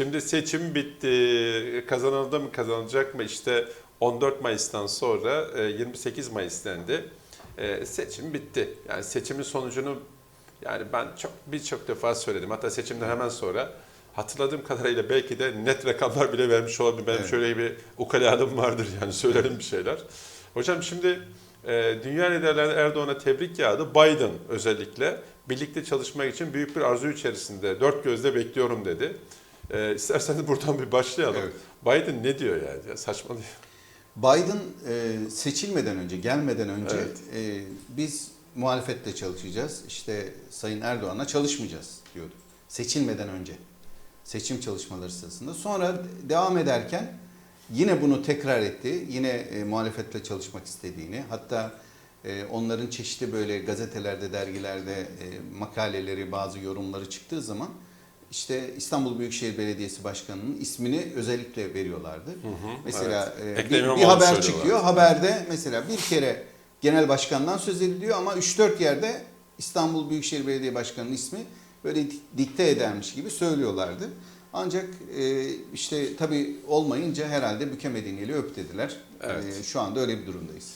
Şimdi seçim bitti. Kazanıldı mı kazanılacak mı? İşte 14 Mayıs'tan sonra e, 28 Mayıs dendi. E, Seçim bitti. Yani seçimin sonucunu yani ben çok birçok defa söyledim. Hatta seçimden hemen sonra hatırladığım kadarıyla belki de net rakamlar bile vermiş olabilir. Benim Evet. şöyle bir ukaladım vardır yani söylerim bir şeyler. Hocam şimdi e, dünya liderleri Erdoğan'a tebrik yağdı. Biden özellikle birlikte çalışmak için büyük bir arzu içerisinde. Dört gözle bekliyorum dedi. E, isterseniz buradan bir başlayalım. Evet. Biden ne diyor yani? Ya saçmalıyor. Biden e, seçilmeden önce, gelmeden önce Evet. e, biz muhalefetle çalışacağız. İşte Sayın Erdoğan'la çalışmayacağız diyordu. Seçilmeden önce. Seçim çalışmaları sırasında. Sonra devam ederken yine bunu tekrar etti. Yine e, muhalefetle çalışmak istediğini. Hatta e, onların çeşitli böyle gazetelerde, dergilerde e, makaleleri, bazı yorumları çıktığı zaman işte İstanbul Büyükşehir Belediyesi Başkanı'nın ismini özellikle veriyorlardı. Mesela e, Ekrem bir, bir haber çıkıyor. Haberde mesela bir kere genel başkandan söz ediliyor ama 3-4 yerde İstanbul Büyükşehir Belediye Başkanı'nın ismi böyle dik- dikte edermiş gibi söylüyorlardı. Ancak e, işte tabii olmayınca herhalde bükemediğin eli öp dediler. Evet. E, şu anda öyle bir durumdayız.